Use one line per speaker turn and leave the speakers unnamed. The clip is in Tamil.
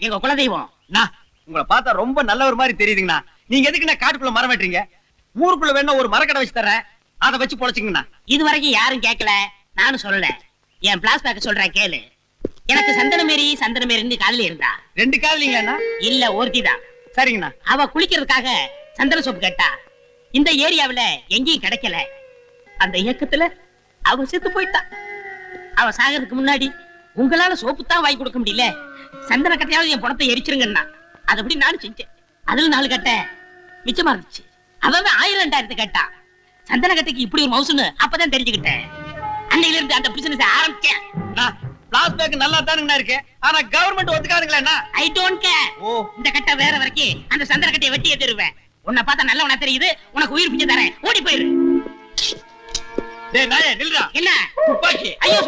எங்க குலதெய்வம்.
அண்ணா, உங்களை பார்த்தா ரொம்ப நல்லவர் மாதிரி தெரியுதுங்கண்ணா. நீங்க எதுக்குண்ணா காட்டுக்குள்ள மரம் வெட்டுறீங்க? ஊருக்குள்ள வேணா ஒரு மரக்கடை வச்சு தர்றேன் அதை வச்சு பொழைச்சுங்கண்ணா
இது வரைக்கும் யாரும் கேட்கல. நானும் சொல்லல. என் பிளாஸ்பேக் சொல்றேன் கேளு. எனக்கு சந்தனமேரி சந்தனமேரின்னு காதலி இருந்தா.
ரெண்டு காதலிங்களாண்ணா?
இல்ல ஒருத்திதான்
சரிங்கண்ணா.
அவ குளிக்கிறதுக்காக சந்தன சோப்பு கேட்டா. இந்த ஏரியாவுல எங்கேயும் கிடைக்கல. அந்த இயக்கத்துல அவ செத்து போயிட்டா. அவ சாகிறதுக்கு முன்னாடி உங்களால சோப்பு தான் வாங்கி கொடுக்க முடியல. சந்தன கட்டையாவது என் பணத்தை எரிச்சிருங்கன்னா அதப்படி நானும் செஞ்சேன். அதுல நாலு கட்டை மிச்சமா இருந்துச்சு. அவன் ஆயிரம் ரெண்டாயிரத்து கேட்டா. சந்தன கட்டைக்கு இப்படி ஒரு மவுசுன்னு அப்பதான் தெரிஞ்சுக்கிட்டேன். அன்னையில இருந்து அந்த பிசினஸ் ஆரம்பிச்சேன்.
பிளாஸ்பேக் நல்லா தானுங்கண்ணா இருக்கு. ஆனா கவர்மெண்ட் ஒத்துக்காதுங்களா
ஐ டோன்ட் கேர்
ஓ.
இந்த கட்டை வேற வரைக்கும் அந்த சந்தன கட்டையை வெட்டியே தருவேன். உன்னை பார்த்தா நல்லவனா தெரியுது. உனக்கு உயிர் பிஞ்சு தரேன். ஓடி போயிரு.
டேய் நாயே நில்றா.
என்ன?
துப்பாக்கி.
ஐயோ